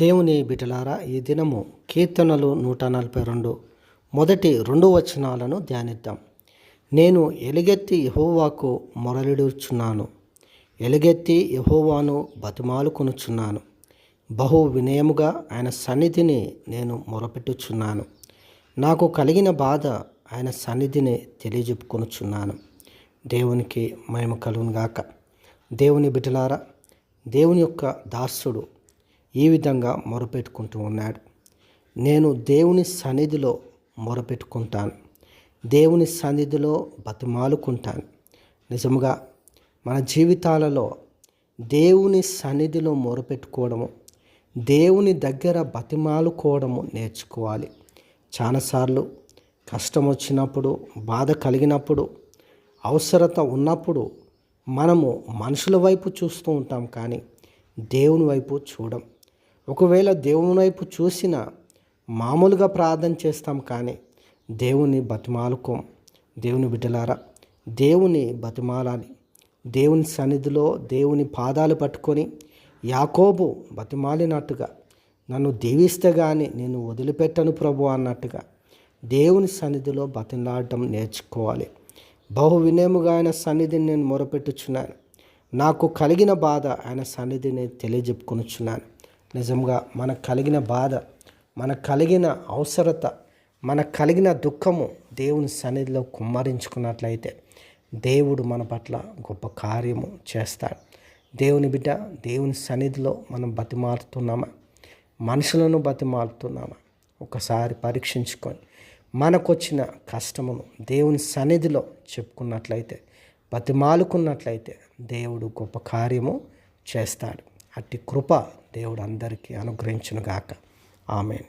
దేవుని బిటలారా ఈ దినము కీర్తనలు నూట నలభై రెండు. మొదటి రెండు వచనాలను ధ్యానిద్దాం. నేను ఎలుగెత్తి యహోవాకు మొరలిడుచున్నాను. ఎలుగెత్తి యహోవాను బతిమాలుకొనుచున్నాను. బహు వినయముగా ఆయన సన్నిధిని నేను మొరపెట్టుచున్నాను. నాకు కలిగిన బాధ ఆయన సన్నిధిని తెలియజెప్పుకొనుచున్నాను. దేవునికి మహిమ కలుగునుగాక. దేవుని బిటలారా దేవుని యొక్క దాసుడు ఈ విధంగా మొరపెట్టుకుంటూ ఉన్నాడు. నేను దేవుని సన్నిధిలో మొరపెట్టుకుంటాను. దేవుని సన్నిధిలో బతిమాలుకుంటాను. నిజముగా మన జీవితాలలో దేవుని సన్నిధిలో మొరపెట్టుకోవడము దేవుని దగ్గర బతిమాలుకోవడము నేర్చుకోవాలి. చాలాసార్లు కష్టం వచ్చినప్పుడు బాధ కలిగినప్పుడు అవసరత ఉన్నప్పుడు మనము మనుషుల వైపు చూస్తూ ఉంటాం కానీ దేవుని వైపు చూడం. ఒకవేళ దేవుని వైపు చూసిన మామూలుగా ప్రార్థన చేస్తాం కానీ దేవుని బతిమాలుకోం. దేవుని బిడ్డలారా దేవుని బతిమాలాలి. దేవుని సన్నిధిలో దేవుని పాదాలు పట్టుకొని యాకోబు బతిమాలినట్టుగా నన్ను దీవిస్తే కానీ నేను వదిలిపెట్టను ప్రభు అన్నట్టుగా దేవుని సన్నిధిలో బతిలాడటం నేర్చుకోవాలి. బహు వినయముగా ఆయన సన్నిధిని నేను మొరపెట్టుచున్నాను. నాకు కలిగిన బాధ ఆయన సన్నిధిని తెలియజెప్పుకొనుచున్నాను. నిజంగా మనకు కలిగిన బాధ మనకు కలిగిన అవసరత మనకు కలిగిన దుఃఖము దేవుని సన్నిధిలో కుమ్మరించుకున్నట్లయితే దేవుడు మన పట్ల గొప్ప కార్యము చేస్తాడు. దేవుని బిడ్డ దేవుని సన్నిధిలో మనం బతిమాలుతున్నామా? మనుషులను బతిమాలుతున్నామా? ఒకసారి పరీక్షించుకొని మనకొచ్చిన కష్టమును దేవుని సన్నిధిలో చెప్పుకున్నట్లయితే బతిమాలుకున్నట్లయితే దేవుడు గొప్ప కార్యము చేస్తాడు. అట్టి కృప దేవుడు అందరికీ అనుగ్రహించునుగాక. ఆమెన్.